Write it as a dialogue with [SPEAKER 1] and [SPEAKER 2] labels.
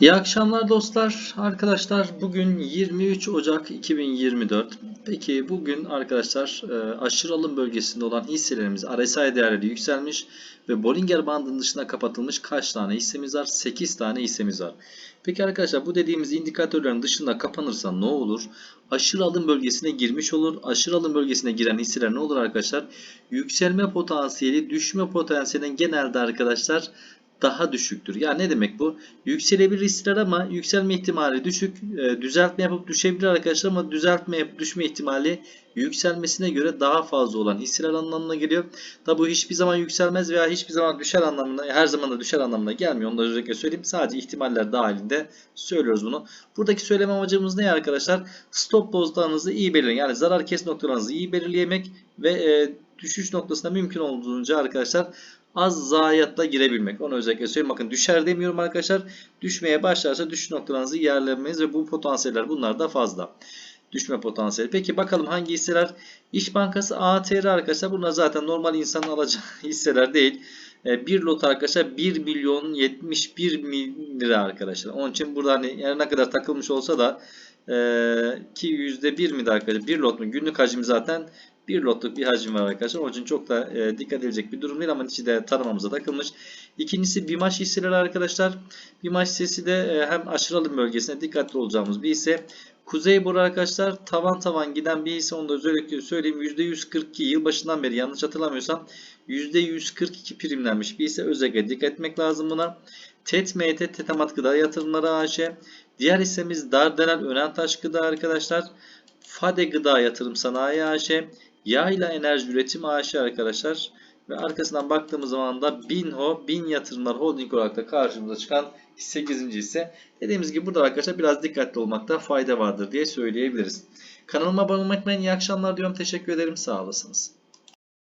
[SPEAKER 1] İyi akşamlar dostlar. Arkadaşlar bugün 23 Ocak 2024. Peki bugün arkadaşlar e, aşırı alım bölgesinde olan hisselerimiz RSI değerleri yükselmiş ve Bollinger bandının dışına kapatılmış kaç tane hissemiz var? 8 tane hissemiz var. Peki arkadaşlar bu dediğimiz indikatörlerin dışında kapanırsa ne olur? Aşırı alım bölgesine girmiş olur. Aşırı alım bölgesine giren hisseler ne olur arkadaşlar? Yükselme potansiyeli düşme potansiyelinden genelde arkadaşlar daha düşüktür. Yani ne demek bu? Yükselebilir hisseler ama yükselme ihtimali düşük. E, düzeltme yapıp düşebilir arkadaşlar ama düzeltme yapıp düşme ihtimali yükselmesine göre daha fazla olan hisseler anlamına geliyor. Tabi bu hiçbir zaman yükselmez veya hiçbir zaman düşer anlamına, her zaman da düşer anlamına gelmiyor. Onu da özellikle söyleyeyim. Sadece ihtimaller dahilinde söylüyoruz bunu. Buradaki söyleme amacımız ne arkadaşlar? Stop loss'larınızı iyi belirleyin. Yani zarar kes noktalarınızı iyi belirleyemek ve e, düşüş noktasına mümkün olduğunca arkadaşlar az zayiatla girebilmek. Onu özellikle söyleyeyim. Bakın düşer demiyorum arkadaşlar. Düşmeye başlarsa düşüş noktalarınızı yerlemeniz ve bu potansiyeller bunlar da fazla. Düşme potansiyeli. Peki bakalım hangi hisseler? İş Bankası ATR arkadaşlar. Bunlar zaten normal insanın alacağı hisseler değil. E, bir lot arkadaşlar 1 milyon 71 bin lira arkadaşlar. Onun için burada hani yani ne kadar takılmış olsa da e, ki %1 mi de arkadaşlar? Bir lot mu? Günlük hacim zaten bir lotluk bir hacim var arkadaşlar. Onun için çok da e, dikkat edilecek bir durum değil ama içi de tanımamıza takılmış. İkincisi BİMAŞ hisseleri arkadaşlar. BİMAŞ hissesi de e, hem aşırı alım bölgesine dikkatli olacağımız bir hisse. Kuzey Boru arkadaşlar tavan tavan giden bir hisse onu da özellikle söyleyeyim. %142 yılbaşından beri yanlış hatırlamıyorsam %142 primlenmiş bir hisse özellikle dikkat etmek lazım buna. TET, MT, Tetemat Gıda Yatırımları AŞ. Diğer hissemiz Dardanel Önentaş Gıda arkadaşlar. Fade Gıda Yatırım Sanayi AŞ. Yayla Enerji Üretim AŞ arkadaşlar. Ve arkasından baktığımız zaman da Binho, Bin Yatırımlar Holding olarak da karşımıza çıkan 8. hisse. Dediğimiz gibi burada arkadaşlar biraz dikkatli olmakta fayda vardır diye söyleyebiliriz. Kanalıma abone olmayı unutmayın. İyi akşamlar diyorum. Teşekkür ederim. Sağ olasınız.